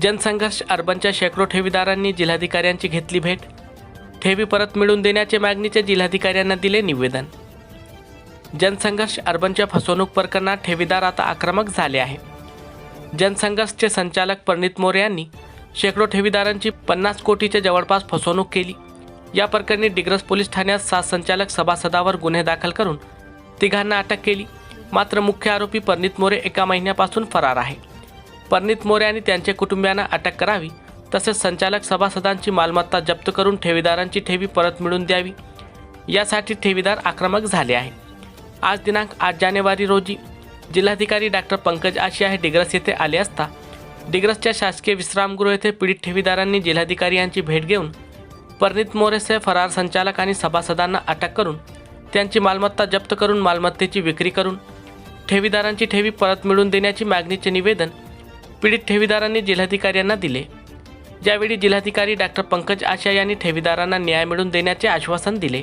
जनसंघर्ष अर्बनच्या शेकडो ठेवीदारांनी जिल्हाधिकाऱ्यांची घेतली भेट. ठेवी परत मिळवून देण्याचे मागणीचे जिल्हाधिकाऱ्यांना दिले निवेदन. जनसंघर्ष अर्बनच्या फसवणूक प्रकरणात ठेवीदार आता आक्रमक झाले आहे. जनसंघर्षचे संचालक परनीत मोरे यांनी शेकडो ठेवीदारांची पन्नास कोटीच्या जवळपास फसवणूक केली. या प्रकरणी डिग्रस पोलीस ठाण्यात सात संचालक सभासदावर गुन्हे दाखल करून तिघांना अटक केली. मात्र मुख्य आरोपी परनीत मोरे एका महिन्यापासून फरार आहे. परनीत मोरे आणि त्यांच्या कुटुंबियांना अटक करावी. तसेच संचालक सभासदांची मालमत्ता जप्त करून ठेवीदारांची ठेवी परत मिळवून द्यावी. यासाठी ठेवीदार आक्रमक झाले आहे आज दिनांक आठ जानेवारी रोजी जिल्हाधिकारी डॉक्टर पंकज आशिया हे डिग्रस येथे आले असता डिग्रसच्या शासकीय विश्रामगृह येथे पीडित ठेवीदारांनी जिल्हाधिकारी यांची भेट घेऊन परनीत मोरेसह फरार संचालक आणि सभासदांना अटक करून त्यांची मालमत्ता जप्त करून मालमत्तेची विक्री करून ठेवीदारांची ठेवी परत मिळवून देण्याची मागणीचे निवेदन पीडित ठेवीदारांनी जिल्हाधिकाऱ्यांना दिले. ज्यावेळी जिल्हाधिकारी डॉक्टर पंकज आशा यांनी ठेवीदारांना न्याय मिळवून देण्याचे आश्वासन दिले.